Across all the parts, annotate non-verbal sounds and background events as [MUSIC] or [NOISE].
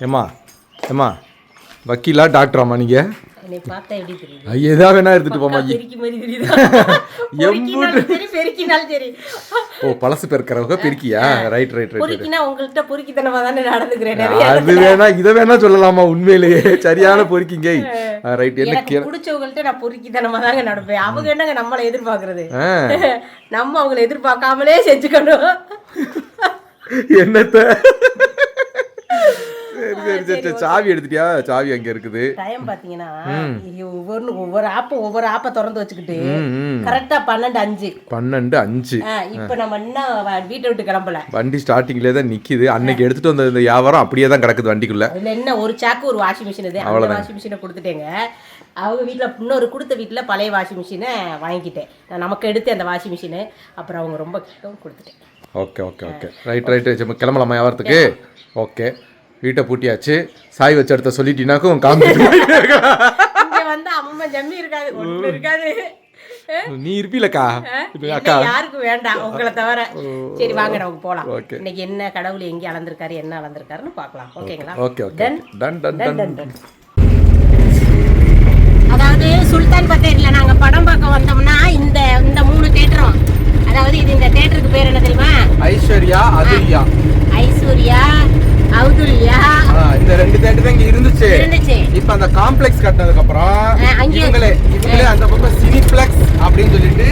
ஏம்மா ஏம்மா வக்கீலா டாக்டராம்மா நீங்கள் எதா வேணா எடுத்துட்டு போமா [LAUGHS] ஓ பழசு பெருக்கிறவங்க பெருக்கியா? ரைட் ரைட் ரைட் அது வேணா இதை வேணா சொல்லலாமா உண்மையிலேயே? சரியான பொறுக்கிங்க. ரைட் என்ன பிடிச்சவங்கள்ட்ட நான் பொறுக்கித்தனமா தாங்க நடப்பேன். அவங்க என்னங்க நம்மளை எதிர்பார்க்கறது? நம்ம அவங்கள எதிர்பார்க்காமலே செஞ்சுக்கணும். [LAUGHS] என்னத்த? சரி சரி சரி சரி சாவி எடுத்துட்டியா? சாவி அங்க இருக்குது. டைம் பாத்தீங்கன்னா ஒவ்வொரு ஒவ்வொரு ஆப்ப ஒவ்வொரு ஆப்பை திறந்து வச்சுக்கிட்டு. கரெக்டா பன்னெண்டு அஞ்சு. பன்னெண்டு அஞ்சு. இப்ப நம்ம இன்னும் வ- வீட்டை விட்டு கிளம்பல? வண்டி ஸ்டார்டிங்லேயே தான் நிக்குது. அன்னைக்கு எடுத்துட்டு வந்த இந்த வியாபாரம் அப்படியே தான் கிடக்குது வண்டிக்குள்ள. அதுல என்ன ஒரு சாக்கு ஒரு வாஷிங் மிஷின் இது. அந்த வாஷிங் மிஷினை கொடுத்துட்டேங்க. அவங்க வீட்டில் இன்னொரு கொடுத்த வீட்டில் பழைய வாஷிங் மிஷினை வாங்கிக்கிட்டேன். நான் நமக்கு எடுத்து அந்த வாஷிங் மிஷினு அப்புறம் அவங்க ரொம்ப கேட்கவும் கொடுத்துட்டேன். Okay okay okay. Right right கிளம்பலாமா வியாபாரத்துக்கு? ஓகே. வீட்டை பூட்டியாச்சு. சாய் வச்ச இடத்த சொல்லிட்டீனாக்கும் [LAUGHS] இங்க வந்து அம்மா ஜம்மி இருக்காது ஒண்ணு இருக்காது. நீ இருப்பீலக்கா? அக்கா. யாருக்கும் வேண்டாம் உங்களை தவிர. சரி வாங்க நமக்கு போலாம். இன்னைக்கு என்ன கடவுள் எங்கே அளந்திருக்காரு என்ன அளந்திருக்காருன்னு பார்க்கலாம். ஓகேங்களா? Okay okay. Done done done done அதாவது சுல்தான் பத்தேரியில் நாங்க படம் பார்க்க வந்தோம்னா இந்த இந்த மூணு தேட்டரும். அதாவது இது இந்த தேட்டருக்கு பேர் என்ன தெரியுமா? ஐஸ்வர்யா அதுல்யா ஐஸ்வர்யா அவுதுல்யா இந்த ரெண்டு தேட்டர் தான் இங்க இருந்துச்சு. இப்போ அந்த காம்ப்ளெக்ஸ் கட்டினதுக்கு அப்புறம் இவங்களே இவங்களே அந்த பக்கம் சினிப்ளெக்ஸ் அப்படின்னு சொல்லிட்டு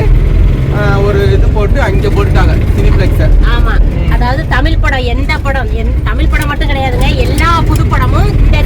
ஒரு இது போட்டு அங்க போட்டுட்டாங்க சினிப்ளெக்ஸை. ஆமா. அதாவது தமிழ் படம் எந்த படம்? தமிழ் படம் மட்டும் கிடையாதுங்க. எல்லா புது படமும் இந்த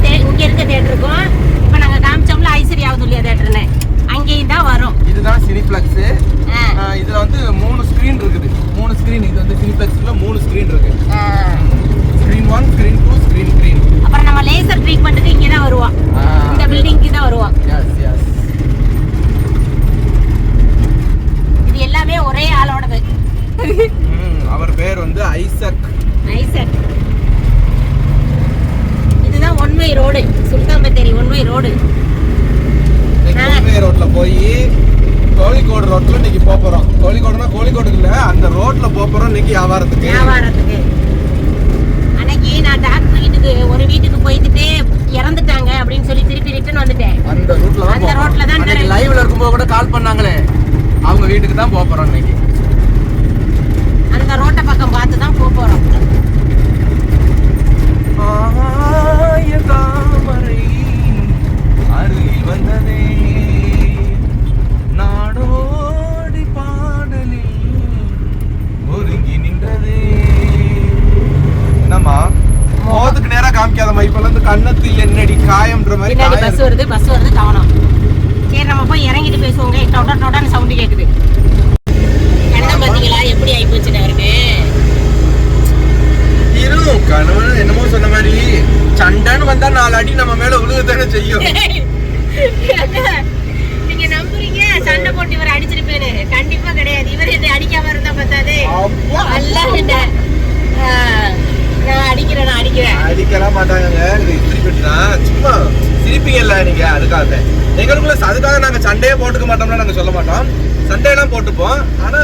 நீங்க அதுக்காக எங்களுக்குள்ள அதுக்காக நாங்க சண்டையே போட்டுக்க மாட்டோம்னா நாங்க சொல்ல மாட்டோம். சண்டையெல்லாம் போட்டுப்போம். ஆனா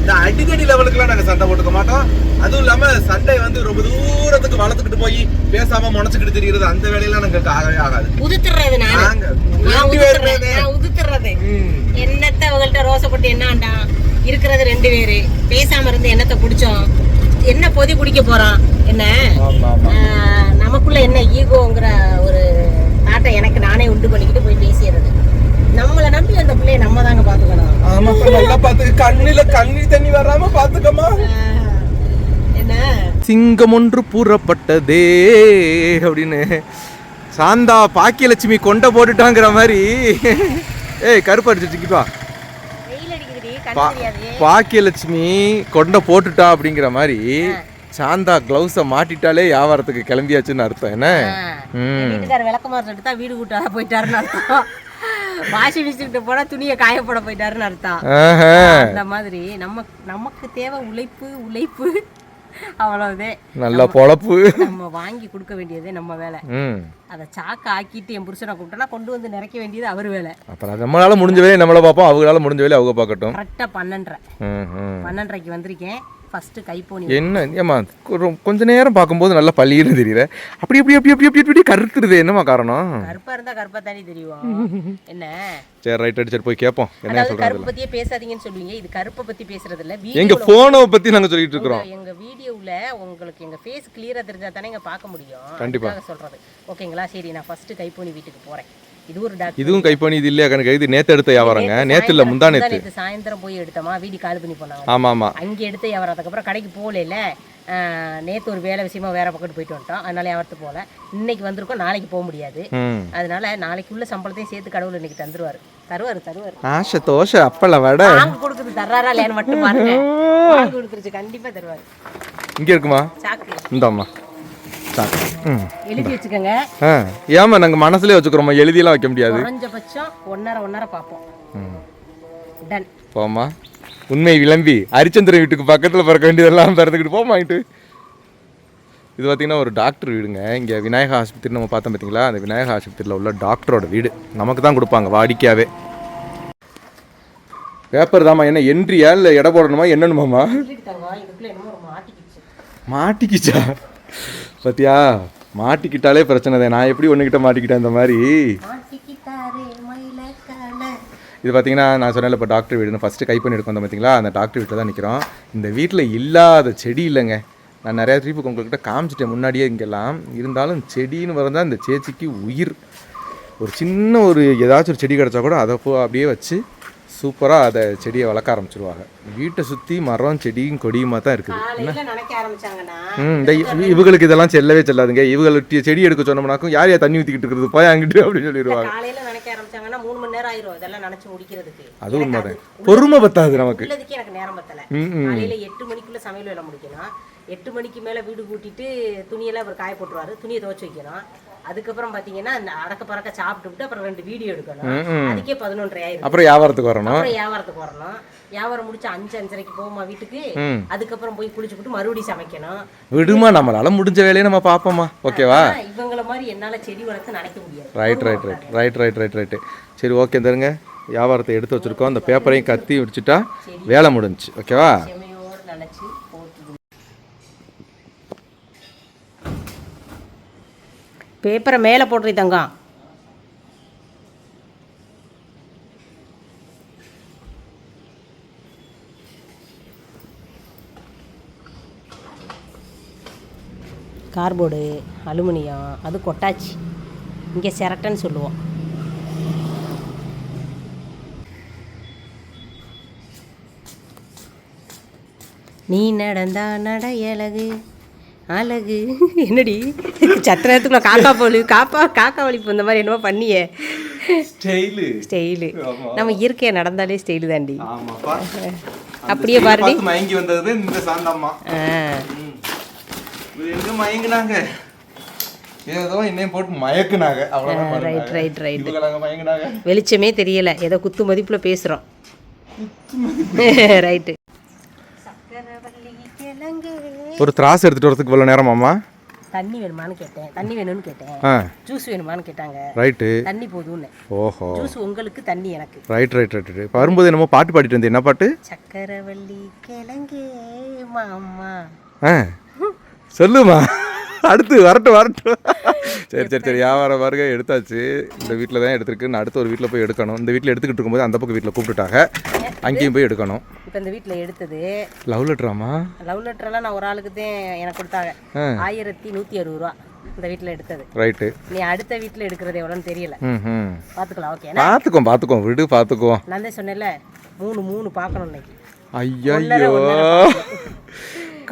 இந்த அடிக்கடி லெவலுக்குலாம் நாங்க சண்டை போட்டுக்க மாட்டோம். அதுவும் இல்லாம சண்டை வந்து ரொம்ப தூரத்துக்கு வளர்த்துக்கிட்டு போய் பேசாம முனைச்சுக்கிட்டு தெரியுறது அந்த வேலையெல்லாம் நாங்களுக்கு ஆகவே ஆகாது. உதுத்துறது நாங்க உதுத்துறது. என்னத்த அவங்கள்ட்ட ரோசப்பட்டு என்ன இருக்கிறது ரெண்டு பேரு. பேசாம இருந்து என்னத்த குடிச்சோம்? என்ன பொதி குடிக்க போறோம்? என்ன? நமக்குள்ள என்ன ஈகோங்கிற ஒரு நாட்டை எனக்கு நானே உண்டு பண்ணிக்கிட்டு போய் பேசிடுறது நம்மளை நம்பி அந்த பிள்ளைய நம்ம தாங்க பாத்துக்கணும் ஆமா நல்லா பாத்துக்க கண்ணுல கண்ணீர் தண்ணி வராம பாத்துக்கமா என்ன? சிங்கம் ஒன்று பூரப்பட்டதே அப்படின்னு சாந்தா பாக்கியலட்சுமி கொண்ட போட்டுட்டாங்கிற மாதிரி. ஏய் கருப்பு அடிச்சு சிக்கிப்பா வெயில் அடிக்குதுடி பா கண்ணு தெரியாது. பாக்கியலட்சுமி கொண்ட போட்டுட்டா அப்படிங்கிற மாதிரி. சாந்தா கிளவுஸை மாட்டிட்டாலே வியாபாரத்துக்கு கிளம்பியாச்சுன்னு அர்த்தம் என்ன? வீட்டுக்கார விளக்கமாறு எடுத்தா வீடு கூட்டாத போயிட்டாருன்னு அர்த்தம். வாஷிங் மிஷின் போனா துணியை காய போட போயிட்டாருன்னு அர்த்தம். அந்த மாதிரி நம்ம நமக்கு தேவை உழைப்பு உழைப்பு. அவ்வளவுதே. நல்ல பொழப்பு. நம்ம வாங்கி கொடுக்க வேண்டியதே நம்ம வேலை. அதை சாக்க ஆக்கிட்டு என் புருஷனை கூப்பிட்டோன்னா கொண்டு வந்து நிறைக்க வேண்டியது அவர் வேலை. அப்புறம் நம்மளால முடிஞ்ச வேலையை நம்மள பார்ப்போம் அவங்களால முடிஞ்ச வேலையை அவங்க பார்க்கட்டும். கரெக்டாக பன்னெண்டரை. பன்னெண்டரைக்கு வந்திருக்கேன். ஃபர்ஸ்ட் கைப்போனி என்ன? ஏம்மா கொ- கொஞ்ச நேரம் பார்க்கும்போது நல்லா பள்ளின்னு தெரியல. அப்படி அப்படி அப்படி அப்படி அப்படி அப்படி கருத்துருது. என்னம்மா காரணம்? கருப்பா இருந்தா கருப்பா தானே தெரியும். என்ன? சரி ரைட் அடிச்சிட்டு போய் கேட்போம் என்ன சொல்றாங்க கருப்பு பத்தியே பேசாதீங்கன்னு சொல்லுவீங்க. இது கருப்பை பத்தி பேசுறது இல்ல எங்க வீடியோல போனை பத்தி நாங்க சொல்லிட்டு இருக்கிறோம். உங்க- எங்க வீடியோல உங்களுக்கு எங்க ஃபேஸ் கிளியரா தெரிஞ்சா தானே இங்க பார்க்க முடியும். கண்டிப்பா. அதுக்காக சொல்றது. ஓகேங்களா? சரி நான் ஃபர்ஸ்ட் கைப்போனி வீட்டுக்கு போறேன். இது ஒரு டாக்டர் இதுவும் கைப்பணி இது இல்லையா கணக்கு? இது நேத்து எடுத்த வியாபாரங்க. நேத்து இல்ல முந்தா நேத்து. சாயந்தரம் போய் எடுத்தோமா? வீடு கால் பண்ணி போனாங்க. ஆமா ஆமா அங்கே எடுத்து வியாபாரம். அதுக்கப்புறம் கடைக்கு போகல நேற்று ஒரு வேலை விஷயமா வேற பக்கத்து போயிட்டு வந்துட்டோம். அதனால வியாபாரத்துக்கு போகல. இன்னைக்கு வந்திருக்கோம். நாளைக்கு போக முடியாது. அதனால நாளைக்கு உள்ள சம்பளத்தையும் சேர்த்து கடவுள் இன்னைக்கு தந்துருவாரு. தருவாரு தருவாரு. ஆசை தோசை அப்பள வடை. வாங்க கொடுக்குறது தர்றாரா இல்லையான்னு மட்டும் பாருங்க. கொடுத்துருச்சு. கண்டிப்பா தருவாரு. இங்க இருக்குமா? சாக்கு. இந்தாம்மா. எழுதி வச்சுக்கோங்க. ஏமா நாங்க மனசுலயே வச்சுக்கிறோமா எழுதியெல்லாம் வைக்க முடியாது. குறைஞ்சபட்சம் ஒன்னரை ஒன்னரை பார்ப்போம். டன் போமா உண்மை விளம்பி ஹரிச்சந்திரன் வீட்டுக்கு பக்கத்தில் பிறக்க வேண்டியதெல்லாம் பிறந்துக்கிட்டு போமாயிட்டு இது பார்த்தீங்கன்னா ஒரு டாக்டர் வீடுங்க. இங்கே விநாயகா ஆஸ்பத்திரி நம்ம பார்த்தோம் பார்த்தீங்களா அந்த விநாயகா ஆஸ்பத்திரியில் உள்ள டாக்டரோட வீடு. நமக்கு தான் கொடுப்பாங்க வாடிக்கையாவே. பேப்பர் தாம்மா என்ன என்ட்ரியா இல்லை எடை போடணுமா ஒரு மாட்டிக்கிச்சு? பார்த்தியா மாட்டிக்கிட்டாலே பிரச்சனை தான். நான் எப்படி ஒன்றுக்கிட்ட மாட்டிக்கிட்டேன் இந்த மாதிரி? இது பார்த்தீங்கன்னா நான் சொன்னேன்ல இப்போ டாக்டர் வீடுன்னு ஃபஸ்ட்டு கை பண்ணி வந்தோம் பார்த்தீங்களா அந்த டாக்டர் வீட்டில் தான் நிற்கிறோம் இந்த வீட்டில் இல்லாத செடி இல்லைங்க. நான் நிறையா ட்ரிப்பு உங்கள்கிட்ட காமிச்சிட்டேன் முன்னாடியே இங்கெல்லாம். இருந்தாலும் செடின்னு வரதான் இந்த சேச்சிக்கு உயிர். ஒரு சின்ன ஒரு ஏதாச்சும் ஒரு செடி கிடச்சா கூட அதை போ அப்படியே வச்சு சூப்பராக அதை செடியை வளர்க்க ஆரம்பிச்சிருவாங்க. வீட்டை சுற்றி மரம் செடியும் கொடியுமா தான் இருக்குது. ம் இந்த இவங்களுக்கு இதெல்லாம் செல்லவே செல்லாதுங்க. இவங்களுக்கு செடி எடுக்க சொன்னோம்னாக்கும் யார் யார் தண்ணி ஊற்றிக்கிட்டு இருக்கிறது போய் அங்கிட்டு அப்படின்னு சொல்லிடுவாங்க. அது உண்மைதான். பொறுமை பத்தாது நமக்கு. ம் ம். எட்டு மணிக்கு மேல வீடு கூட்டிட்டு துணியெல்லாம் அவர் காய போட்டுருவாரு. துணியை துவைச்சு வைக்கணும். அதுக்கப்புறம் பாத்தீங்கன்னா அந்த அடக்க பறக்க சாப்பிட்டுட்டு அப்புறம் ரெண்டு வீடியோ எடுக்கணும். அதுக்கே பதினொன்றரை ஆயிரும். அப்புறம் வியாபாரத்துக்கு வரணும். அப்புறம் வியாபாரத்துக்கு வரணும். வியாபாரம் முடிச்சு அஞ்சு அஞ்சரைக்கு போகுமா வீட்டுக்கு. அதுக்கப்புறம் போய் குளிச்சு விட்டு மறுபடியும் சமைக்கணும். விடுமா நம்மளால முடிஞ்ச வேலையை நம்ம பார்ப்போமா? ஓகேவா? இவங்கள மாதிரி என்னால செடி வளர்த்து நினைக்க முடியாது. Right right right right right right right சரி ஓகே தருங்க வியாபாரத்தை எடுத்து வச்சிருக்கோம். அந்த பேப்பரையும் கத்தி வச்சுட்டா வேலை முடிஞ்சுச்சு. ஓகேவா செமையோடு நினைச்சு போட்டு பேப்பரை மேலே போட்டுரு தங்கம். கார்போர்டு அலுமினியம் அது கொட்டாச்சு. இங்கே சிரட்டைன்னு சொல்லுவோம். நீ நடந்தா நட அழகு அழகு. என்னடி? சத்த நேரத்துக்குள்ள காக்கா போலி காப்பா காக்கா வலிப்பு இந்த மாதிரி என்னமோ பண்ணியே. ஸ்டைலு. ஸ்டைலு. நம்ம இயற்கையாக நடந்தாலே ஸ்டைலு தாண்டி. அப்படியே பாருடி. மயங்கி வந்தது இந்த சாந்தாம்மா. எங்க மயங்கினாங்க? ஏதோ என்னையும் போட்டு மயக்குனாங்க. அவ்வளோதான் ரைட் ரைட் ரைட் மயங்கினாங்க. வெளிச்சமே தெரியல. ஏதோ குத்து மதிப்பில் பேசுகிறோம் ரைட்டு [LAUGHS] ஒரு திராஸ் எடுத்துட்டு வரதுக்கு இவ்வளோ நேரமாம்மா? தண்ணி வேணுமான்னு கேட்டேன். தண்ணி வேணும்னு கேட்டேன். ஜூஸ் வேணுமான்னு கேட்டாங்க. ரைட்டு தண்ணி போதும்னு. ஓஹோ. ஜூஸ் உங்களுக்கு தண்ணி எனக்கு. ரைட் ரைட் ரைட் ரைட் இப்போ வரும்போது என்னமோ பாட்டு பாடிட்டு இருந்தேன். என்ன பாட்டு? சக்கரவள்ளி கிழங்கு மாமா. ஆ. சொல்லுமா? அடுத்து வரட்டும் வரட்டும். [LAUGHS] சரி சரி சரி. வியாபாரம் பாருங்க எடுத்தாச்சு. இந்த வீட்டில் தான் எடுத்திருக்கு. நான் அடுத்து ஒரு வீட்டில் போய் எடுக்கணும். இந்த வீட்டில் எடுத்துக்கிட்டு இருக்கும்போது அந்த பக்கம் வீட்டில் கூப்பிட்டுட்டாங்க. அங்கேயும் போய் எடுக்கணும். இப்போ இந்த வீட்டில் எடுத்தது. லவ் லெட்டராமா லவ் லெட்டர்லாம் நான் ஒரு ஆளுக்கு தான் எனக்கு கொடுத்தாங்க. ஆயிரத்தி நூற்றி அறுபது ரூபா இந்த வீட்டில் எடுத்தது. ரைட்டு நீ அடுத்த வீட்டில் எடுக்கிறது எவ்வளோன்னு தெரியல. பார்த்துக்கலாம் ஓகே பார்த்துக்குவோம் பார்த்துக்குவோம் விடு பார்த்துக்குவோம் நான் தான் சொன்னேன்ல மூணு மூணு பார்க்கணும் இன்னைக்கு. ஐயோ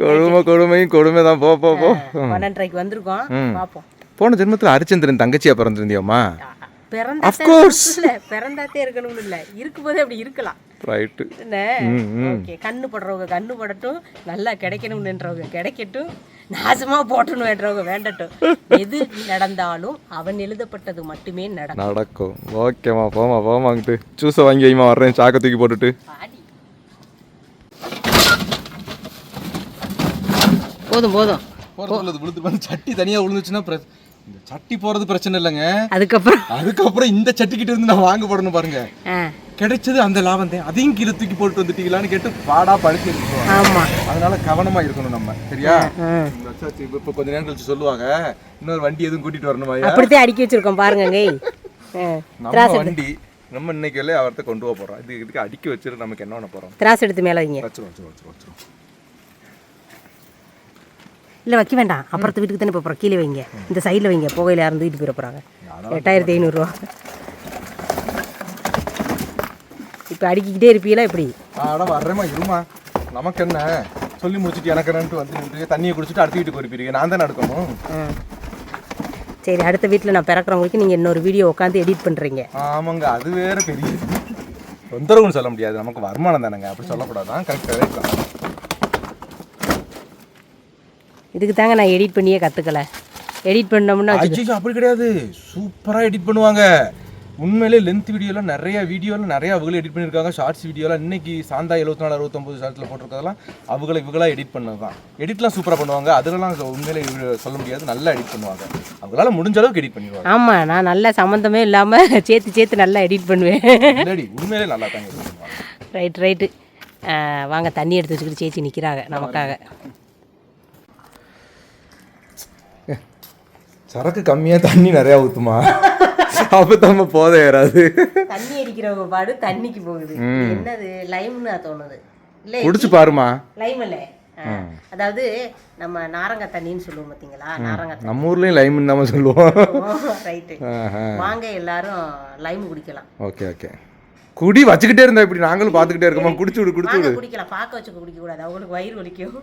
கொடுமை கொடுமையும் கொடுமை தான். போ போ போ. பன்னெண்டரைக்கு வந்திருக்கோம். பார்ப்போம் போன ஜென்மத்தில் ஹரிச்சந்திரன் தங்கச்சியா பிறந்திருந்தியோம்மா? பிறந்தா Of course. இல்ல பிறந்தாத்தே இருக்கணும்னு இல்லை. இருக்கும்போதே அப்படி இருக்கலாம். ரைட்டு ஓகே கண்ணு படுறவங்க கண்ணு படட்டும் நல்லா கிடைக்கணும்ன்றவங்க கிடைக்கட்டும் நாசமா போட்டணும்ன்றவங்க வேண்டட்டும். எது நடந்தாலும் அவன் எழுதப்பட்டது மட்டுமே நடக்கும். நடக்கும். ஓகேம்மா போமா போமாங்கிட்டு ஜூஸை வாங்கி வைமா வர்றேன். சாக்க தூக்கி போட்டுட்டு. பாடி. போதும் போதும். விழுந்து சட்டி தனியாக விழுந்துச்சுன்னா இந்த சட்டி போகிறது பிரச்சனை இல்லைங்க. அதுக்கப்புறம்? அதுக்கப்புறம் இந்த சட்டிக்கிட்ட இருந்து நான் வாங்கப்படணும் பாருங்க. ஆ. கிடைச்சது அந்த லாபம் தான். அதையும் கீழே தூக்கி போட்டு வந்துட்டீங்களான்னு கேட்டு பாடா இருக்கணும் ஆமா. அதனால கவனமா இருக்கணும் நம்ம. சரியா? இப்ப- கொஞ்ச நேரம் கழிச்சு சொல்லுவாங்க. இன்னொரு வண்டி எதுவும் கூட்டிட்டு வரணுமாயா அப்படித்தான் அடுக்கி வச்சிருக்கோம் பாருங்க நம்ம வண்டி நம்ம இன்னைக்கு அவர்த்த கொண்டு போக போறோம். இது இதுக்கு அடுக்கி வச்சிரு நமக்கு என்ன பண்ண போறோம்? திராஸ் எடுத்து மேலே வைங்க. வச்சிரும் வச்சிரும் இல்லை வைக்க வேண்டாம். அப்புறத்து வீட்டுக்கு தானே போகிறோம் கீழே வைங்க. இந்த சைடில் வைங்க. புகையில யாரும் தூக்கிட்டு போயிட போகிறாங்க எட்டாயிரத்தி ஐநூறுரூவா இப்போ அடுக்கிக்கிட்டே இருப்பீங்களா எப்படி? ஆடா வர்றேமா இருமா நமக்கு என்ன? சொல்லி முடிச்சுட்டு எனக்கு என்னன்ட்டு வந்து நின்று தண்ணியை குடிச்சிட்டு அடுத்த வீட்டுக்கு ஒரு நான் தானே எடுக்கணும் ஆ. சரி அடுத்த வீட்டில் நான் பிறக்கிறவங்களுக்கு நீங்கள் இன்னொரு வீடியோ உட்காந்து எடிட் பண்ணுறீங்க ஆமாங்க அது வேற பெரிய தொந்தரவுன்னு சொல்ல முடியாது. நமக்கு வருமானம் தானேங்க. அப்படி சொல்லக்கூடாதான் கரெக்டாக இருக்கும் இதுக்கு தாங்க நான் எடிட் பண்ணியே கற்றுக்கல எடிட் பண்ணோம்னா அப்படி கிடையாது. சூப்பரா எடிட் பண்ணுவாங்க. உண்மையிலே லென்த் வீடியோலாம் நிறைய வீடியோலாம் நிறைய அவங்களே எடிட் பண்ணியிருக்காங்க ஷார்ட்ஸ் வீடியோலாம் இன்னைக்கு சாந்தா எழுபத்தி நாலு அறுபத்தொம்பது ஷார்ட்ஸில் போட்டிருக்கதெல்லாம் அவங்கள இவங்களா எடிட் பண்ணது தான் எடிட்லாம் சூப்பராக பண்ணுவாங்க. அதெல்லாம் உண்மையிலே சொல்ல முடியாது. நல்லா எடிட் பண்ணுவாங்க. அவங்களால முடிஞ்ச அளவுக்கு எடிட் பண்ணிடுவாங்க. ஆமாம் நான் நல்ல சம்மந்தமே இல்லாமல் [LAUGHS] சேர்த்து சேர்த்து நல்லா எடிட் பண்ணுவேன். உண்மையிலே நல்லா தாங்க ரைட் ரைட்டு வாங்க தண்ணி எடுத்து வச்சுக்கிட்டு சேச்சி நிற்கிறாங்க நமக்காக. சரக்கு கம்மியாக தண்ணி நிறையா ஊற்றுமா அப்போ நம்ம போத ஏறாது தண்ணி அடிக்கிறவங்க பாடு தண்ணிக்கு போகுது. என்னது? லைம்னு தோணுது. இல்லை குடிச்சு பாருமா லைம் இல்லை. அதாவது நம்ம நாரங்காய் தண்ணின்னு சொல்லுவோம் பார்த்தீங்களா நாரங்காய் நம்ம ஊர்லேயும் லைம்னு நம்ம சொல்லுவோம். ரைட்டு. வாங்க எல்லாரும் லைம் குடிக்கலாம். Okay okay. குடி வச்சுக்கிட்டே இருந்தா இப்படி நாங்களும் பார்த்துக்கிட்டே இருக்கோமா? குடிச்சு விடு குடிச்சு விடு. குடிக்கலாம். பார்க்க வச்சு குடிக்க கூடாது அவங்களுக்கு வயிறு வலிக்கும்.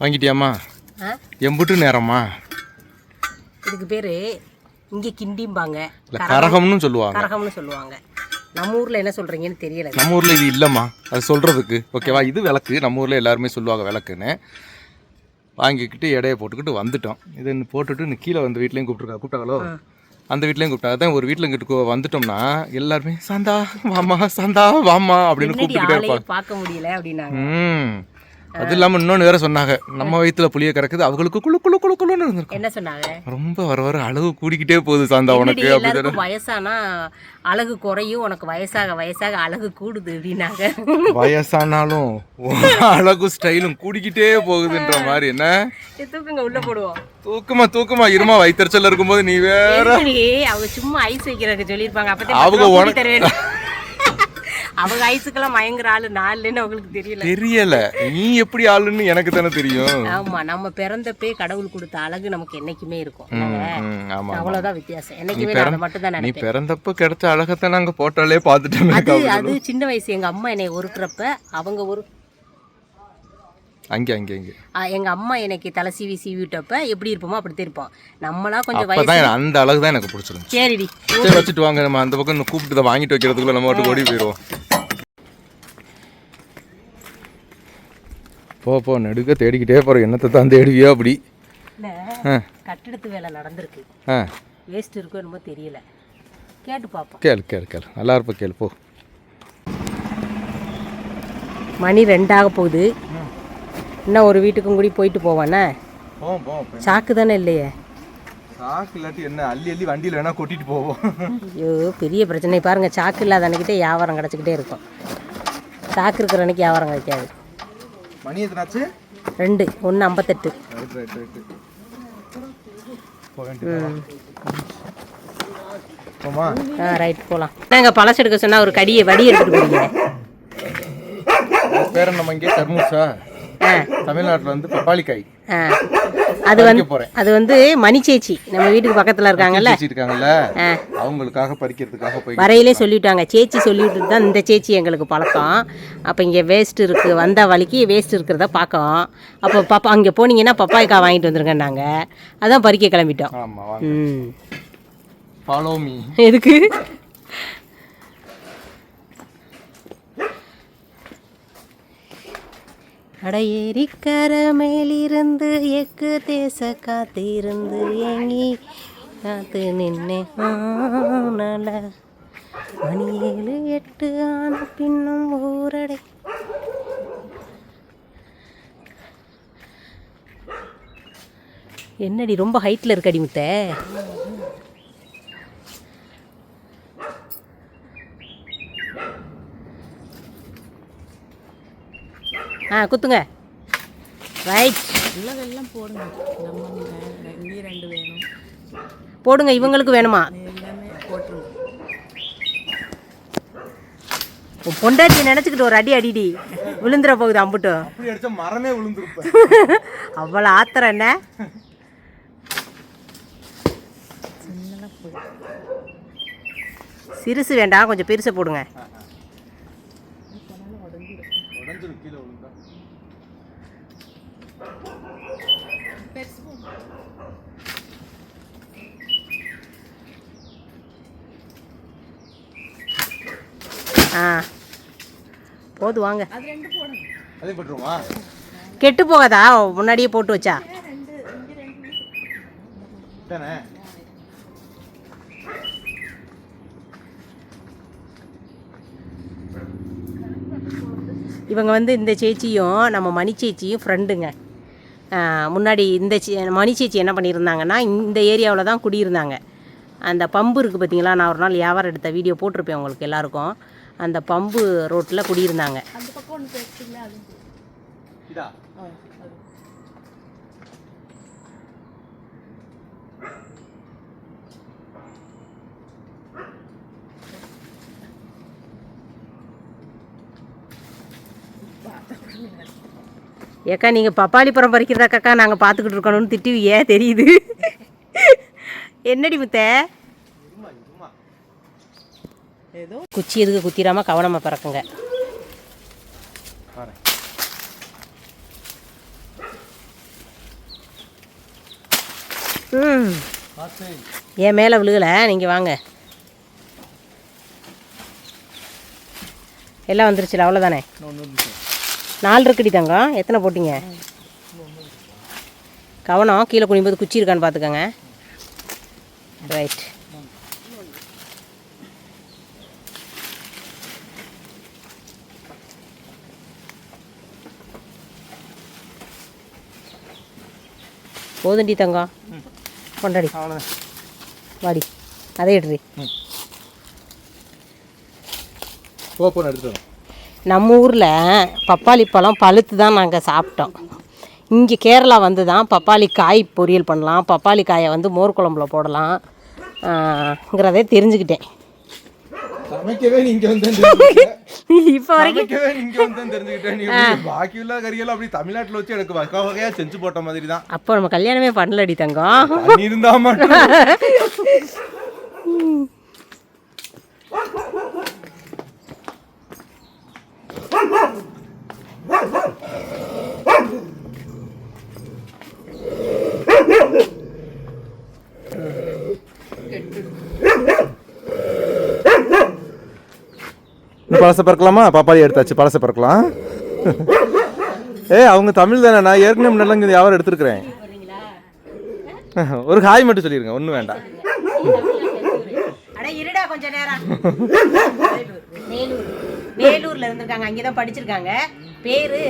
வாங்கிட்டியாம்மா? ஆ? எம்புட்டு நேரம்மா. இதுக்கு பேர் இங்கே கிண்டிம்பாங்க. கரகம்னு சொல்லுவாங்க. கரகம்னு சொல்லுவாங்க. நம்ம ஊரில் என்ன சொல்கிறீங்கன்னு தெரியல. நம்ம ஊரில் இது இல்லைம்மா. அது சொல்கிறதுக்கு ஓகேவா? இது விளக்கு. நம்ம ஊரில் எல்லாருமே சொல்லுவாங்க விளக்குன்னு. வாங்கிக்கிட்டு எடையை போட்டுக்கிட்டு வந்துட்டோம். இது போட்டுட்டு இன்னும் கீழே வந்து வீட்லேயும் கூப்பிட்ருக்கா கூப்பிட்டாங்களோ? அந்த வீட்லேயும் கூப்பிட்டாங்க. தான் ஒரு வீட்டில் இங்கிட்டு வந்துட்டோம்னா எல்லாருமே சந்தா வாமா சந்தா வாமா அப்படின்னு கூப்பிட்டுக்கிட்டே இருப்பாங்க. பார்க்க முடியல அப்படின்னாங்க. ம். அது இல்லாமல் இன்னொன்று வேற சொன்னாங்க. நம்ம வயித்துல புளிய கறக்குது அவங்களுக்கு குளு குளு குளு குளுன்னு இருந்திருக்கும். என்ன சொன்னாங்க? ரொம்ப வர வர அளவு கூடிக்கிட்டே போகுது சாந்தா உனக்கு அப்படி எல்லாருக்கும் வயசானா அழகு குறையும் உனக்கு வயசாக வயசாக அழகு கூடுது அப்படின்னாங்க. வயசானாலும் உன் அழகும் ஸ்டைலும் கூடிக்கிட்டே போகுதுன்ற மாதிரி என்ன? தூக்குங்க உள்ள போடுவோம். தூக்குமா தூக்குமா இருமா வயிற்றுச்சல் இருக்கும்போது நீ வேற? அவங்க சும்மா ஐஸ் வைக்கிறதுக்கு சொல்லியிருப்பாங்க. அப்பதான் அவங்க உனக்கு- அவங்க ஐஸுக்கெல்லாம் மயங்குற ஆளு நான் இல்லைன்னு அவங்களுக்கு தெரியல. தெரியல. நீ எப்படி ஆளுன்னு எனக்கு தானே தெரியும். ஆமா நம்ம பிறந்தப்பே கடவுள் கொடுத்த அழகு நமக்கு என்னைக்குமே இருக்கும். அவ்வளவுதான் வித்தியாசம். என்னைக்குமே நான் மட்டும் தான் நீ பிறந்தப்ப கிடைச்ச அழகத்தை நாங்க போட்டாலே பார்த்துட்டோமே அது அது சின்ன வயசு எங்க அம்மா என்னை ஒருக்குறப்ப அவங்க ஒரு அங்கே அங்கே அங்கே. ஆ, எங்க அம்மா எனக்கு தலை சீவி சீவி விட்டப்ப எப்படி இருப்போமோ அப்படி இருப்போம். நம்மளா கொஞ்சம் வயசு அந்த அழகு தான் எனக்கு பிடிச்சிருந்துச்சு. சரிடி சரி வச்சுட்டு வாங்க. நம்ம அந்த பக்கம் கூப்பிட்டு வாங்கிட்டு வைக்கிறதுக்குள்ள நம்ம மட்டும் ஓடி போயிடுவோம். போ போ நெடுக்க தேடிக்கிட்டே போகிற என்னத்தை தான் தேடுவியோ அப்படி? கட்டிடத்து வேலை நடந்திருக்கு. வேஸ்ட் இருக்கோ என்னமோ தெரியல. கேட்டு பார்ப்போம் கேளு கேளு கேளு. நல்லா இருப்ப கேளு போ. மணி ரெண்டாக போகுது. இன்னும் ஒரு வீட்டுக்கும் கூடி போயிட்டு போவானே? போவோம் போவோம் சாக்கு தானே இல்லையே? சாக்கு இல்லாட்டி என்ன அள்ளி அள்ளி வண்டியில் வேணா கொட்டிட்டு போவோம். ஐயோ பெரிய பிரச்சனை. பாருங்க சாக்கு இல்லாத அன்னைக்கிட்டே வியாபாரம் கிடச்சிக்கிட்டே இருக்கும். சாக்கு இருக்கிற அன்னைக்கு வியாபாரம் கிடைக்காது. மணி எத்தனாச்சு? ரெண்டு ஒன்று ஐம்பத்தெட்டு. ஆ ரைட் போகலாம் நாங்கள் பழசு எடுக்க சொன்னால் ஒரு கடியை வடி எடுத்துகிட்டு போறீங்க. பேர் நம்ம இங்கே? தமிழ்நாட்டில் வந்து பப்பாளிக்காய் அது வந்து. அது வந்து மணிச்சேச்சி நம்ம வீட்டுக்கு பக்கத்தில் இருக்காங்கல்ல? இருக்காங்கல்ல அவங்களுக்காக பறிக்கிறதுக்காக போய் வரையிலே சொல்லிட்டாங்க. சேச்சி சொல்லிவிட்டு தான் இந்த சேச்சி எங்களுக்கு பழக்கம். அப்போ இங்கே வேஸ்ட் இருக்குது வந்த வழிக்கு வேஸ்ட் இருக்கிறத பார்க்கோம் அப்போ பாப்பா அங்கே போனீங்கன்னா பப்பாய்க்காய் வாங்கிட்டு வந்துருங்க நாங்கள் அதான் பறிக்க கிளம்பிட்டோம். மீ. எதுக்கு? அடையேறிக்கர மேலிருந்து எக்கு தேச காத்திருந்து ஏங்கி காத்து நின்னே ஆனல மணி ஏழு எட்டு ஆன பின்னும் ஊரடை. என்னடி ரொம்ப ஹைட்டில் இருக்கடி முத்த? ஆ குத்துங்க. ரைட் உள்ளதெல்லாம் போடுங்க. நம்ம ரெண்டு வேணும். போடுங்க இவங்களுக்கு வேணுமா? பொண்டாட்டி நினச்சிக்கிட்டு ஒரு அடி அடிடி. விழுந்துற போகுது அடிச்சா மரமே விழுந்துருப்பேன் அவ்வளோ ஆத்திரம் என்ன? சிறுசு வேண்டாம் கொஞ்சம் பெருசை போடுங்க உடஞ்சிரும் கீழே விழுந்தா ஆ. போது வாங்க. கெட்டு போகாதா? முன்னாடியே போட்டு வச்சா? இவங்க வந்து இந்த சேச்சியும் நம்ம மணி சேச்சியும் ஃப்ரெண்டுங்க முன்னாடி இந்த மணி சேச்சி என்ன பண்ணியிருந்தாங்கன்னா இந்த ஏரியாவில் தான் குடியிருந்தாங்க. அந்த பம்பு இருக்குது பார்த்தீங்களா நான் ஒரு நாள் வியாபாரம் எடுத்த வீடியோ போட்டிருப்பேன் உங்களுக்கு எல்லாருக்கும். அந்த பம்பு ரோட்டில் குடியிருந்தாங்க. அந்த பக்கம் ஒன்று பேசுறீங்களா அது? இதா? ஆ அது. ஏக்கா நீங்கள் பப்பாளி பழம் பறிக்கிறதாக்கா நாங்கள் பார்த்துக்கிட்டு இருக்கணும்னு திட்டுவியே தெரியுது. என்னடி முத்த? ஏதோ குச்சி எதுக்கு குத்திராமல் கவனமாக பிறக்குங்க. ம். என் மேலே விழுகலை நீங்கள் வாங்க. எல்லாம் வந்துருச்சுல அவ்வளோதானே நாலு இருக்குடி தங்கம். எத்தனை போட்டீங்க? கவனம் கீழே குனியும்போது குச்சி இருக்கான்னு பார்த்துக்கோங்க. ரைட் போதுண்டி தங்கம் கொண்டாடி வாடி அதை எடுறி. நம்ம ஊரில் பப்பாளி பழம் பழுத்து தான் நாங்கள் சாப்பிட்டோம் இங்கே கேரளா வந்து தான் பப்பாளி காய் பொரியல் பண்ணலாம் பப்பாளி காயை வந்து மோர் குழம்புல போடலாம் ங்கிறதே தெரிஞ்சுக்கிட்டேன் சமைக்கவே நீங்க வந்து [LAUGHS] இப்போ வரைக்கும் சமைக்கவே நீங்க வந்து தெரிஞ்சுக்கிட்டேன். நீ பாக்கி உள்ள கறியெல்லாம் அப்படி தமிழ்நாட்டுல வச்சு எனக்கு வகை வகையா செஞ்சு போட்ட மாதிரி தான் அப்போ நம்ம கல்யாணமே பண்ணலடி தங்கம். இருந்தா மட்டும். [LAUGHS] இன்னும் பழச பறக்கலாமா? பாப்பாளி எடுத்தாச்சு பழச பறக்கலாம். ஏ அவங்க தமிழ் தானே நான் ஏற்கனவே முன்னாடி இங்கே வியாபாரம் எடுத்துருக்கிறேன். ஒரு ஹாய் மட்டும் சொல்லிருங்க ஒன்றும் வேண்டாம். இருடா கொஞ்ச நேரம். [LAUGHS] வேலூர்ல இருந்திருக்காங்க அங்கே தான் படிச்சிருக்காங்க. பேரு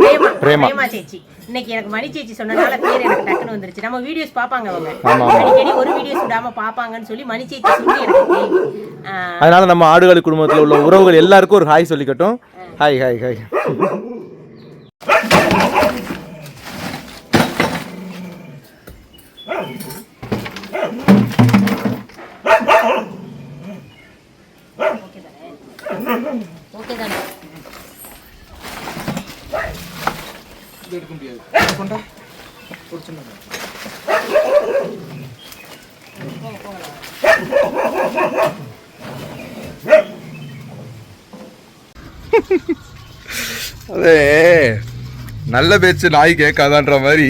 பிரேமா. பிரேமா. சேச்சி. இன்னைக்கு எனக்கு மணி சேச்சி சொன்னனால பேர் எனக்கு டக்குன்னு வந்துருச்சு. நம்ம வீடியோஸ் பார்ப்பாங்க அவங்க. அடிக்கடி ஒரு வீடியோஸ் விடாம பார்ப்பாங்கன்னு சொல்லி மணி சேச்சி சொல்லி எனக்கு கேள்வி அதனால நம்ம ஆடுகளி குடும்பத்தில் உள்ள உறவுகள் எல்லாருக்கும் ஒரு ஹாய் சொல்லிக்கட்டும். ஹாய் ஹாய் ஹாய் ஓகே தானே எடுக்க முடியாது. கொண்டா அதே நல்ல பேச்சு நாய் கேட்காதான்ற மாதிரி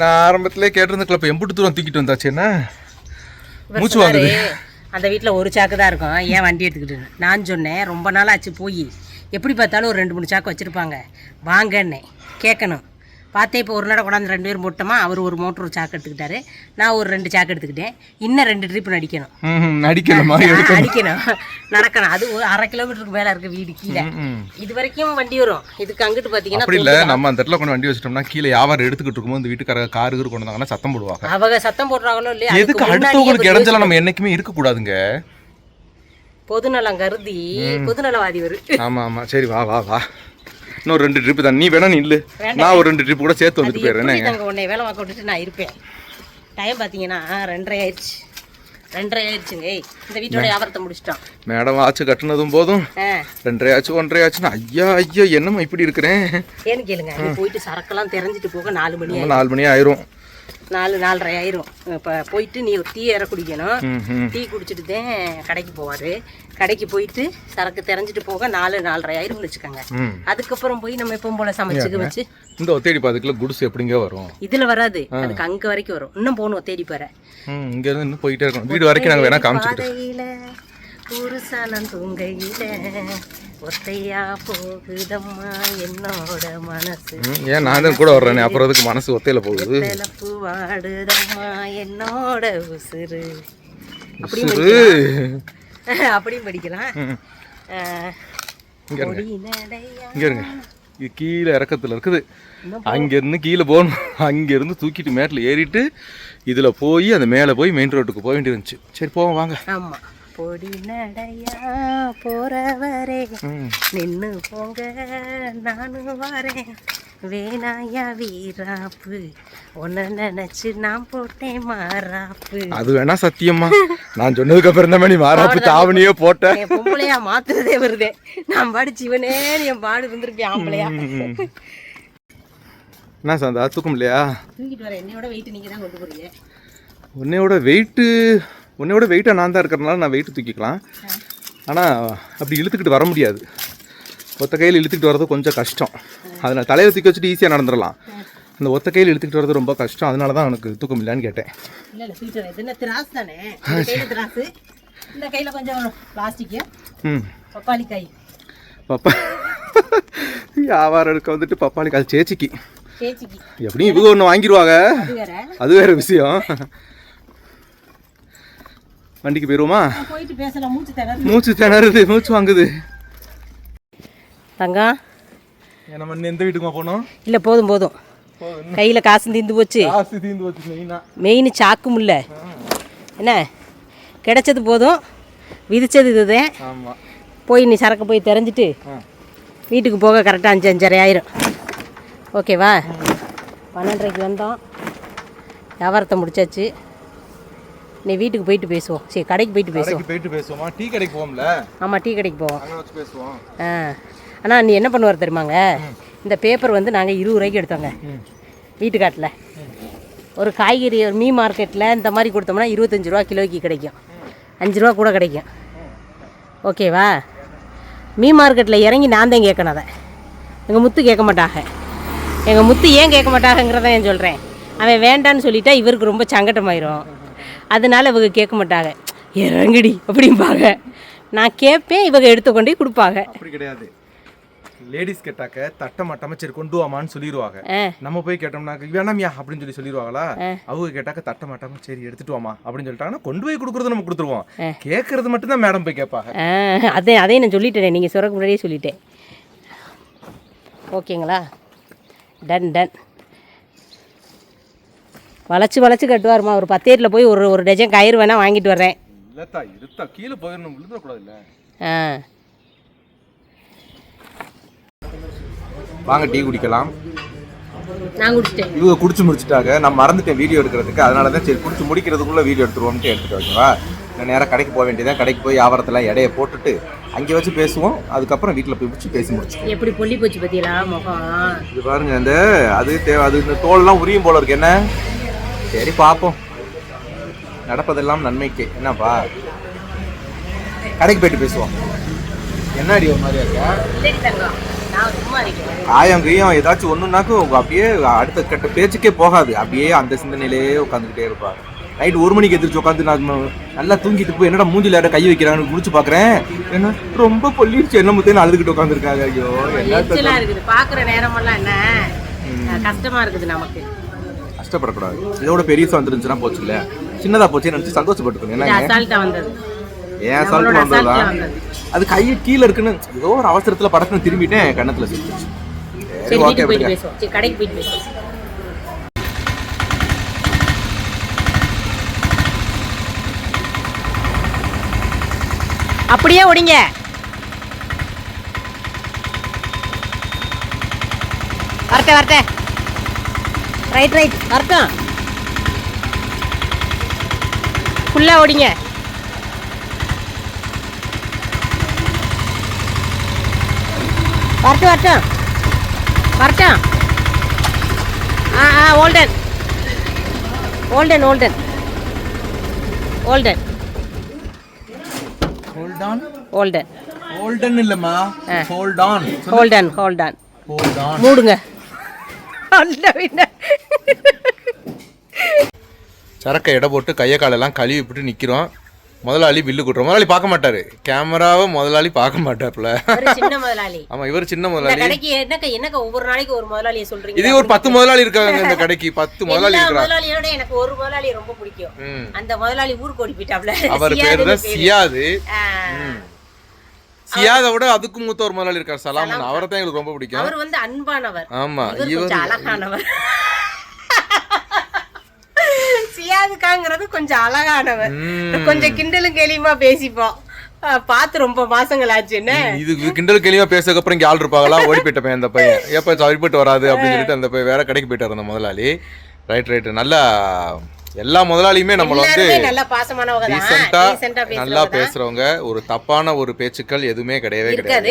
நான் ஆரம்பத்திலே கேட்டிருந்த இப்போ எம்புட்டு தூரம் தூக்கிட்டு வந்தாச்சு என்ன? மூச்சு வாங்குது அந்த வீட்டில் ஒரு சாக்கு தான் இருக்கும் ஏன் வண்டி எடுத்துக்கிட்டு? நான் சொன்னேன் ரொம்ப நாள் ஆச்சு போய். எப்படி பார்த்தாலும் ஒரு ரெண்டு மூணு சாக்கு வச்சுருப்பாங்க. வாங்கன்னே கேட்கணும். பார்த்தே இப்போ ஒரு நடம் கொண்டாந்து ரெண்டு பேரும் போட்டோமா அவர் ஒரு மோட்டர் சாக்கு எடுத்துக்கிட்டாரு. நான் ஒரு ரெண்டு சாக்கு எடுத்துக்கிட்டேன். இன்னும் ரெண்டு ட்ரிப் நடிக்கணும். நடிக்கணுமா? அடிக்கணும் நடக்கணும். அது ஒரு அரை கிலோமீட்டருக்கு மேலே இருக்கு வீடு கீழே. இது வரைக்கும் வண்டி வரும். இதுக்கு அங்கிட்டு பார்த்தீங்கன்னா அப்படி இல்லை. நம்ம அந்த இடத்துல கொண்டு வண்டி வச்சிட்டோம்னா கீழே வியாபாரம் எடுத்துக்கிட்டு இருக்கும்போது இந்த வீட்டுக்கார காரு கொண்டு வந்தாங்கன்னா சத்தம் போடுவாங்க. அவங்க சத்தம் போடுறாங்களோ இல்லையா எதுக்கு அடுத்தவங்களுக்கு கொஞ்சம் இடைஞ்சலாம் நம்ம என்னைக்குமே இருக்கக்கூடாதுங்க. பொதுநலம் கருதி பொதுநலவாதி வரு ஆமா ஆமா. சரி வா வா வா. இன்னும் ரெண்டு ட்ரிப்பு தான். நீ வேணா நீ இல்லு. நான் ஒரு ரெண்டு ட்ரிப் கூட சேர்த்து வந்துட்டு போயிடுறேன். உன்னை வேலை பார்க்க விட்டுட்டு நான் இருப்பேன். டைம் பார்த்தீங்கன்னா ரெண்டரை ஆயிடுச்சு. ரெண்டரை ஆயிடுச்சுங்க. இந்த வீட்டோட வியாபாரத்தை முடிச்சிட்டோம் மேடம் ஆச்சு கட்டுனதும் போதும். ரெண்டரை ஆச்சு ஒன்றரை ஆச்சுன்னா ஐயா ஐயா என்னம்மா இப்படி இருக்கிறேன்? ஏன்னு கேளுங்க போயிட்டு சரக்கெல்லாம் தெரிஞ்சிட்டு போக நாலு மணி நாலு மணி ஆயிரும். நாலு நாலரை ஆயிரும். இப்போ போயிட்டு நீ ஒரு டீ இற குடிக்கணும். டீ குடிச்சிட்டு தான் கடைக்கு போவார். கடைக்கு போயிட்டு சரக்கு தெரிஞ்சிட்டு போக நாலு நாலரை ஆயிரும்னு வச்சுக்கோங்க. அதுக்கப்புறம் போய் நம்ம எப்பவும் போல சமைச்சுக்க வச்சு இந்த ஒத்தேடி பாதுக்குள்ள குடிசு எப்படிங்க வரும்? இதுல வராது. அதுக்கு அங்க வரைக்கும் வரும். இன்னும் போகணும் தேடி போற. இங்க இருந்து இன்னும் போயிட்டே இருக்கணும். வீடு வரைக்கும் நாங்கள் வேணா காமிச்சுக்கிட்டு பாதையில புருஷனன் தூங்கையில ஒத்தையா போகுதம்மா என்னோட மனசு. ஏன் நான் கூட வர்றேனே? அப்புறம் அதுக்கு மனசு ஒத்தையில போகுது? திலப்பு வாடுதம்மா என்னோட உசுறு. படிக்கலாம். அப்படியும் படிக்கலாம். இங்க இருங்க. இங்க இது கீழே இறக்கத்துல இருக்குது. அங்கேருந்து கீழே போகணும். அங்கேருந்து தூக்கிட்டு மேட்டில் ஏறிட்டு இதில் போய் அந்த மேலே போய் மெயின் ரோட்டுக்கு போக வேண்டியிருந்துச்சு சரி போவோம் வாங்க. ஆமா. பொடி நடையா போறவரே. ம். நின்னு போங்க நானும் வரேன். வேணாயா வீராப்பு? உன்னை நினைச்சு நான் போட்டேன் மாறாப்பு. அது வேணா சத்தியமா நான் சொன்னதுக்கு அப்புறம் தான் நீ மாறாப்பு தாவணியே போட்ட? என் பொம்பளையா மாத்துறதே வருதே. நான் பாடு சிவனே என் பாடு இருந்திருப்பேன் ஆம்பளையா? என்ன சாந்தா தூக்கம் இல்லையா? தூக்கிட்டு வரேன். என்னையோட வெயிட் நீங்க தான் கொண்டு போறீங்க. உன்னையோட வெயிட்டு உன்னையோட வெயிட்டாக நான் தான் இருக்கிறனால நான் வெயிட்டு தூக்கிக்கலாம். ஆனால் அப்படி இழுத்துக்கிட்டு வர முடியாது. ஒத்த கையில் இழுத்துக்கிட்டு வர்றது கொஞ்சம் கஷ்டம். அதில் தலையை தூக்கி வச்சுட்டு ஈஸியாக நடந்துடலாம். அந்த ஒத்த கையில் இழுத்துக்கிட்டு வர்றது ரொம்ப கஷ்டம். அதனால தான் அவனுக்கு தூக்கம் இல்லைன்னு கேட்டேன். இந்த கையில கொஞ்சம் ம். பப்பாளி காய். பப்பா வியாபாரம் எடுக்க வந்துட்டு பப்பாளி கால் சேச்சிக்கு. எப்படியும் இவங்க ஒன்று வாங்கிடுவாங்க. அது வேற. விஷயம். வண்டிக்கு போயிடுவோமா மூச்சு திணறுது மூச்சு வாங்குது. தங்கம் நம்ம எந்த வீட்டுக்குமா போனோம்? இல்ல போதும் போதும். கையில காசு தீந்து போச்சு. காசு தீந்து வச்சு மெயினா மெயின் சாக்கும் இல்லை என்ன? கிடைச்சது போதும். விதிச்சது இதுதான் ஆமாம் போய் நீ சரக்கு போய் தெரிஞ்சிட்டு. வீட்டுக்கு போக கரெக்டாக அஞ்சு அஞ்சரை ஆயிரும். ஓகேவா பன்னெண்டரைக்கு வந்தோம். வியாபாரத்தை முடிச்சாச்சு. நீ வீட்டுக்கு போயிட்டு பேசுவோம். சரி கடைக்கு போயிட்டு பேசுவோம். போயிட்டு பேசுவோமா? டீ கடைக்கு போவோம்ல? ஆமாம் டீ கடைக்கு போவோம். பேசுவோம். ஆ. ஆனால் நீ என்ன பண்ணுவார் தெரியுமாங்க? இந்த பேப்பர் வந்து நாங்கள் இருபது ரூபாய்க்கு எடுத்தோங்க. வீட்டுக்காட்டில். ஒரு காய்கறி ஒரு மீ மார்க்கெட்டில் இந்த மாதிரி கொடுத்தோம்னா இருபத்தஞ்சி ரூபா கிலோக்கு கிடைக்கும். அஞ்சு ரூபா கூட கிடைக்கும். ஓகேவா மீ மார்க்கெட்டில் இறங்கி நான் தான் கேட்கணும் அதை. எங்கள் முத்து கேட்க மாட்டாங்க. எங்கள் முத்து ஏன் கேட்க மாட்டாங்கிறத நான் சொல்கிறேன் அவன் வேண்டான்னு சொல்லிட்டா இவருக்கு ரொம்ப சங்கட்டமாயிரும் அதனால இவங்க கேட்க மாட்டாங்க. இறங்குடி அப்படிம்பாங்க. நான் கேட்பேன் இவங்க எடுத்துக்கொண்டே கொடுப்பாங்க. அப்படி கிடையாது. லேடிஸ் கேட்டாக்க தட்ட மாட்டாம சரி கொண்டு வாமான்னு சொல்லிடுவாங்க நம்ம போய் கேட்டோம்னாக்க வேணாமியா அப்படின்னு சொல்லி சொல்லிடுவாங்களா அவங்க கேட்டாக்க தட்ட மாட்டாம சரி எடுத்துட்டு வாமா அப்படின்னு சொல்லிட்டாங்கன்னா கொண்டு போய் கொடுக்குறது நம்ம கொடுத்துருவோம். கேட்கறது மட்டும் தான் மேடம் போய் கேட்பாங்க. அதே அதே நான் சொல்லிட்டேனே நீங்கள் சொல்கிறக்கு முன்னாடியே சொல்லிட்டேன். ஓகேங்களா? டன் டன் வளைச்சு வளைச்சு கட்டுவாருமா ஒரு பத்தேரில் போய் ஒரு ஒரு டஜன் கயிறு வேணால் வாங்கிட்டு வர்றேன். இல்லத்தா இருத்தா கீழே போயிடணும் விழுந்துடக்கூடாது இல்ல ஆ. வாங்க டீ குடிக்கலாம். நான் குடிச்சிட்டேன். இவங்க குடிச்சு முடிச்சிட்டாங்க. நான் மறந்துட்டேன் வீடியோ எடுக்கிறதுக்கு. அதனால தான் சரி குடிச்சு முடிக்கிறதுக்குள்ள வீடியோ எடுத்துருவோம்ட்டு எடுத்துட்டு ஓகேவா? நான் நேராக கடைக்கு போக வேண்டியதான் கடைக்கு போய் வியாபாரத்தில் எடையை போட்டுட்டு அங்கே வச்சு பேசுவோம். அதுக்கப்புறம் வீட்டில் போய் முடிச்சு பேசி முடிச்சு எப்படி பொல்லி போச்சு பத்தியலா முகம்? இது பாருங்க இந்த அது தேவை அது இந்த தோல்லாம் உரியும் போல இருக்கு. என்ன? சரி பார்ப்போம். நடப்பதெல்லாம் நன்மைக்கு. என்னப்பா? கடைக்கு போயிட்டு பேசுவோம். என்னடி ஒரு மாதிரியா இருக்கா? காயம் கீயம் ஏதாச்சும் ஒன்றுனாக்கும் அப்படியே அடுத்த கட்ட பேச்சுக்கே போகாது. அப்படியே அந்த சிந்தனையிலேயே உட்காந்துக்கிட்டே இருப்பா நைட் ஒரு மணிக்கு எந்திரிச்சு உட்காந்து நான் நல்லா தூங்கிட்டு போய் என்னடா மூஞ்சில யாரை கை வைக்கிறான்னு முடிச்சு பார்க்குறேன் என்ன? ரொம்ப பொல்லிடுச்சு. என்ன முத்தேன்னு அழுதுகிட்டு உட்காந்துருக்காங்க ஐயோ எரிச்சலாக இருக்குது. பார்க்குற நேரமெல்லாம் என்ன? கஷ்டமாக இருக்குது நமக்கு. கஷ்டப்படக்கூடாது. இதோட பெரியசா வந்துருந்துச்சுன்னா போச்சு இல்ல சின்னதா போச்சு நினைச்சு சந்தோஷப்பட்டுக்கணும் என்ன ஏன் சால்ட் நம்மளோட வந்ததுதான். அது கையை கீழே இருக்குன்னு ஏதோ ஒரு அவசரத்துல படக்குன்னு திரும்பிட்டேன் கண்ணத்துல சரி ஓகே கடைக்கு போயிட்டு பேசுவோம். அப்படியே ஒடிங்க வரட்டேன் வரட்டேன் ரைட் ரைட் வரட்டும். ஃபுல்லாக ஓடிங்க. வரட்டும் வரட்டும். வரட்டும். ஆ ஆ hold on hold on hold on hold on hold on hold on hold on இல்லம்மா. ஆ. Hold on hold on hold on hold on மூடுங்க. அல்ல பின்ன சரக்கை எடை போட்டு கையை காலெல்லாம் கழுவி விட்டு நிற்கிறோம் முதலாளி பில்லு கூட்டுறோம் முதலாளி பார்க்க மாட்டாரு. கேமராவை முதலாளி பார்க்க மாட்டாப்புல. ஒரு சின்ன முதலாளி. [LAUGHS] ஆமா இவர் சின்ன முதலாளி. கடைக்கு என்னக்க என்னக்க ஒவ்வொரு நாளைக்கு ஒரு முதலாளியை சொல்றீங்க? இதே ஒரு பத்து முதலாளி இருக்காங்க இந்த கடைக்கு. பத்து [LAUGHS] முதலாளி எல்லா இருக்கிறாங்க. முதலாளியோட எனக்கு ஒரு முதலாளி ரொம்ப பிடிக்கும். அந்த முதலாளி ஊருக்கு ஓடி போயிட்டாப்ல அவர் பேர் தான். சியாது. சியாதை விட அதுக்கும் மூத்த ஒரு முதலாளி இருக்கார் சலாமன். அவரை தான் எங்களுக்கு ரொம்ப பிடிக்கும். அவர் வந்து அன்பானவர். ஆமா இவர் அழகானவர். சியாதுக்காங்கிறது கொஞ்சம் அழகானவர். கொஞ்சம் கிண்டலும் கேலியுமா பேசிப்போம். பார்த்து ரொம்ப மாசங்கள் ஆச்சு என்ன? இது கிண்டல் கேலியா பேசதுக்கு அப்புறம் இங்க ஆள் இருப்பாங்களா? ஓடி போயிட்ட பையன் அந்த பையன். எப்ப சரிப்பட்டு வராது அப்படின்னு சொல்லிட்டு அந்த பையன் வேற கடைக்கு போயிட்டாரு அந்த முதலாளி. ரைட் ரைட் நல்லா எல்லா முதலாளியுமே நம்மள வந்து நல்ல பேசுறவங்க ஒரு தப்பான ஒரு பேச்சுக்கள் எதுவுமே கிடையவே கிடையாது.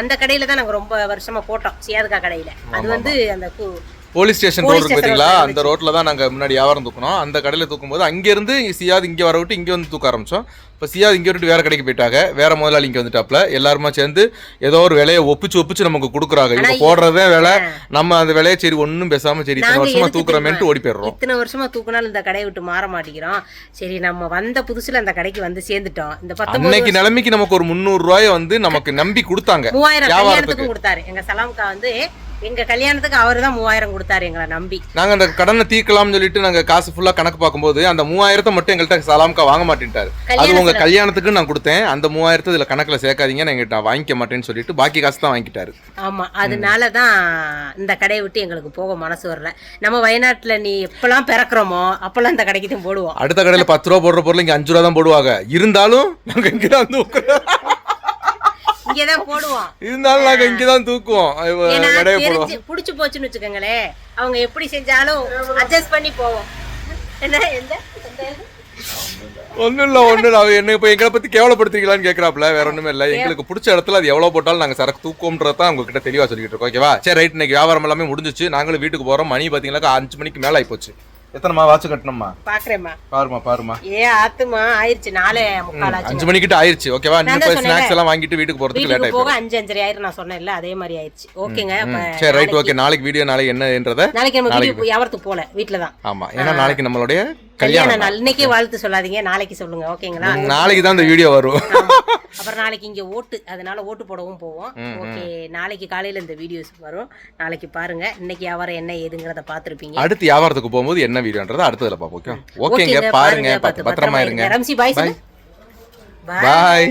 அந்த கடையில தான் நாங்க ரொம்ப வருஷமா போட்டோம். சியாதுக்கா கடையில. அது வந்து அந்த போலீஸ் ஸ்டேஷன் ரோடு இருக்கு ரோட்ல அந்த ரோட்ல தான் நாங்க முன்னாடி வியாபாரம் தூக்கணும் அந்த கடையில தூக்கும்போது அங்க இருந்து சியாது இங்க வர விட்டு இங்க வந்து தூக்க ஆரம்பிச்சோம். இப்போ சியாது இங்க விட்டு வேற கடைக்கு போயிட்டாங்க. வேற முதலாளி இங்க வந்துட்டாப்ல எல்லாருமா சேர்ந்து ஏதோ ஒரு விலையை ஒப்பிச்சு ஒப்பிச்சு நமக்கு கொடுக்குறாங்க. இவங்க போடுறதே விலை நம்ம அந்த விலையை சரி ஒண்ணும் பேசாம சரி இத்தனை நாங்க வருஷமா எதுக்கு தூக்குறமேன்ட்டு ஓடி போயிடுறோம் இத்தனை வருஷமா தூக்குனாலும் இந்த கடையை விட்டு மாற மாட்டேங்கிறோம். சரி நம்ம வந்த புதுசுல அந்த கடைக்கு வந்து சேர்ந்துட்டோம். இந்த அன்னைக்கு நிலைமைக்கு நமக்கு ஒரு முந்நூறு ரூபாய வந்து நமக்கு நம்பி கொடுத்தாங்க. வியாபாரத்துக்கு. கொடுத்தாரு. எங்க சலாம்கா வந்து எங்க கல்யாணத்துக்கு அவர் தான் மூவாயிரம் கொடுத்தாரு எங்களை நம்பி. நாங்க அந்த கடனை தீர்க்கலாம்னு சொல்லிட்டு நாங்க காசு ஃபுல்லா கணக்கு பார்க்கும்போது அந்த மூவாயிரத்தை மட்டும் எங்கள்கிட்ட சலாம்கா வாங்க மாட்டேன்ட்டாரு. அது உங்க கல்யாணத்துக்கு நான் கொடுத்தேன். அந்த மூவாயிரத்தை இதுல கணக்குல சேர்க்காதீங்க நான் எங்கிட்ட வாங்கிக்க மாட்டேன்னு சொல்லிட்டு பாக்கி காசு தான் வாங்கிட்டாரு ஆமா அதனால தான் இந்த கடையை விட்டு எங்களுக்கு போக மனசு வரல. நம்ம வயநாட்டுல நீ எப்பெல்லாம் பிறக்கிறோமோ அப்பெல்லாம் இந்த கடைக்கு தான் போடுவோம். அடுத்த கடையில பத்து ரூபா போடுற பொருள் இங்க அஞ்சு ரூபா தான் போடுவாங்க. இருந்தாலும் நாங்க இங்க தான் தூக்குறோம் இங்கதான் போடுவோம். இருந்தாலும் நாங்க இங்க தான் தூக்குவோம் கடையை போடுவோம். புடிச்சு போச்சுன்னு வச்சுக்கோங்களேன் அவங்க எப்படி செஞ்சாலும் அட்ஜஸ்ட் பண்ணி போவோம். என்ன எந்த? ஒண்ணும் இல்ல ஒண்ணும் இல்ல. அவ என்ன இப்ப எங்களை பத்தி கேவலப்படுத்திக்கலாம்னு கேக்குறாப்ல வேற ஒண்ணுமே இல்ல. எங்களுக்கு பிடிச்ச இடத்துல அது எவ்வளவு போட்டாலும் நாங்க சரக்கு தூக்கோம்ன்றதான் உங்ககிட்ட தெளிவா சொல்லிட்டு இருக்கோம். ஓகேவா சரி ரைட் இன்னைக்கு வியாபாரம் எல்லாமே முடிஞ்சிச்சு. நாங்களும் வீட்டுக்கு போறோம். மணி பாத்தீங்களா அஞ்சு மணிக்கு மேல ஆயி போச்சு எத்தனைமா வாட்ச் கட்டணுமா பாக்குறேம்மா. பாருமா பாருமா ஏ ஆத்துமா ஆயிருச்சு. நாலே முக்கால் ஆச்சு. அஞ்சு மணிக்கிட்ட ஆயிருச்சு. ஓகேவா தான் போய். ஸ்நாக்ஸ் எல்லாம் வாங்கிட்டு வீட்டுக்கு போறதுக்கு லேட் ஆயிடும் போக அஞ்சு அஞ்சரை ஆயிரம். நான் சொன்னேன்ல அதே மாதிரி ஆயிடுச்சு ஓகேங்க சரி ரைட் ஓகே நாளைக்கு வீடியோ நாளைக்கு என்னன்றத நாளைக்கு நம்ம வீடியோ வியாபாரத்துக்கு போல வீட்டுல தான் ஆமா. ஏன்னா நாளைக்கு நம்மளுடைய கல்யாண கல்யாணம் நாள். இன்னைக்கே வாழ்த்து சொல்லாதீங்க. நாளைக்கு சொல்லுங்க. ஓகேங்களா? நாளைக்கு தான் இந்த வீடியோ வரும். அப்புறம் நாளைக்கு இங்க ஓட்டு. அதனால ஓட்டு போடவும் போவோம். ஓகே நாளைக்கு காலையில இந்த வீடியோஸ் வரும். நாளைக்கு பாருங்க. இன்னைக்கு வியாபாரம் என்ன ஏதுங்கிறத பாத்திருப்பீங்க அடுத்து வியாபாரத்துக்கு போகும்போது என்ன வீடியோன்றதை அடுத்ததுல பார்ப்போம் ஓகே ஓகேங்க. பாருங்க. பத்திரமா இருங்க. ரம்சி பாய் பாய்